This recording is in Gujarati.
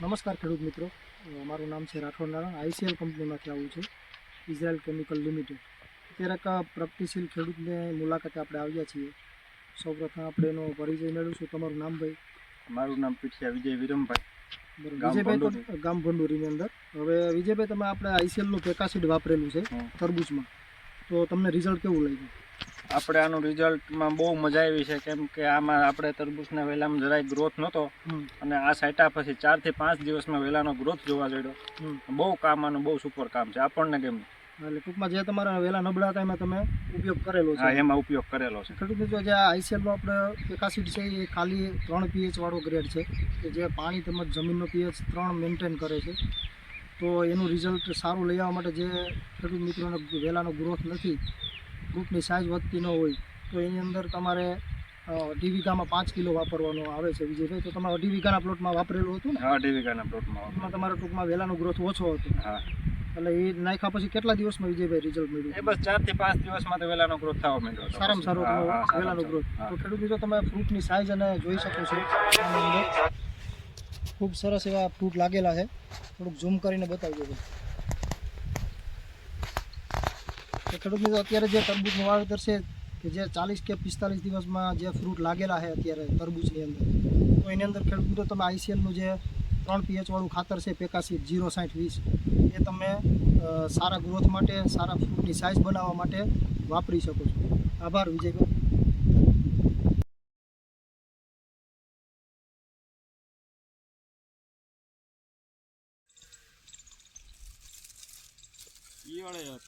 નમસ્કાર ખેડૂત મિત્રો. મારું નામ છે રાઠોડ નારાયણ. આઈસીએલ કંપનીમાંથી આવું છું ઇઝરાયલ કેમિકલ લિમિટેડ. અત્યારે એક પ્રગતિશીલ ખેડૂતને મુલાકાતે આપણે આવ્યા છીએ. સૌપ્રથમ આપણે એનો પરિચય મેળવીશું. તમારું નામ ભાઈ? મારું નામ પીઠિયા વિજય વિરમભાઈ. વિજયભાઈ ગામ ભંડોરીની અંદર. હવે વિજયભાઈ તમે આપણે આઈસીએલનું પેકાસીડ વાપરેલું છે તરબૂચમાં. તો તમને રિઝલ્ટ કેવું લાગ્યું? આપણે આનું રિઝલ્ટમાં બહુ મજા આવી છે કેમ કે આમાં આપણે તરબૂચના વેલામાં જરાય ગ્રોથ નહોતો. અને આ સાઈટા પછી ચારથી પાંચ દિવસમાં વેલાનો ગ્રોથ જોવા મળ્યો. બહુ કામ આનું બહુ સુપર કામ છે આપણને ગમ્યું એટલે ટૂંકમાં જે તમારા વહેલા નબળા હતા એમાં તમે ઉપયોગ કરેલો છે. એમાં ઉપયોગ કરેલો છે. ખેડૂત મિત્રો જે આઈસીએલનો આપણે એકાસીડ છે એ ખાલી ત્રણ પીએચ વાળો ગ્રેડ છે. કે જે પાણી તેમજ જમીનનો પીએચ ત્રણ મેન્ટેન કરે છે. તો એનું રિઝલ્ટ સારું લઈ આવવા માટે જે ખેડૂત મિત્રોને વહેલાનો ગ્રોથ નથી ફ્રૂટની સાઇઝ વધતી ન હોય તો એની અંદર તમારે અઢી વીઘામાં પાંચ કિલો વાપરવાનો આવે છે વિજયભાઈ તો તમારે અઢી વીઘાના પ્લોટમાં વાપરેલું હતું ને? હા અઢી વીઘાના પ્લોટમાં એમાં તમારે ટૂંકમાં વહેલાનો ગ્રોથ ઓછો હતો. હા. એટલે એ નાખ્યા પછી કેટલા દિવસમાં વિજયભાઈ રિઝલ્ટ એ બસ બસ ચારથી પાંચ દિવસમાં તો વેલાનો ગ્રોથ થવા મળ્યો. સારામાં સારો વહેલાનો ગ્રોથ તો ખેડૂત મિત્રો તમે ફ્રૂટની સાઇઝ અને જોઈ શકો છો. ખૂબ સરસ એવા ફ્રૂટ લાગેલા છે. થોડુંક ઝૂમ કરીને બતાવજો. ભાઈ તો ખેડૂત મિત્રો, અત્યારે જે તરબૂચનું વાવેતર છે, કે જે ચાલીસ કે પિસ્તાલીસ દિવસમાં જે ફ્રૂટ લાગેલા છે અત્યારે તરબૂચની અંદર, તો એની અંદર ખેડૂત મિત્રો, તમે આઈસીએલનું જે ત્રણ પીએચવાળું ખાતર છે પેકાસી જીરો સાઠ વીસ, એ તમે સારા ગ્રોથ માટે, સારા ફ્રૂટની સાઇઝ બનાવવા માટે વાપરી શકો છો. આભાર વિજયભાઈ ઈ વાળે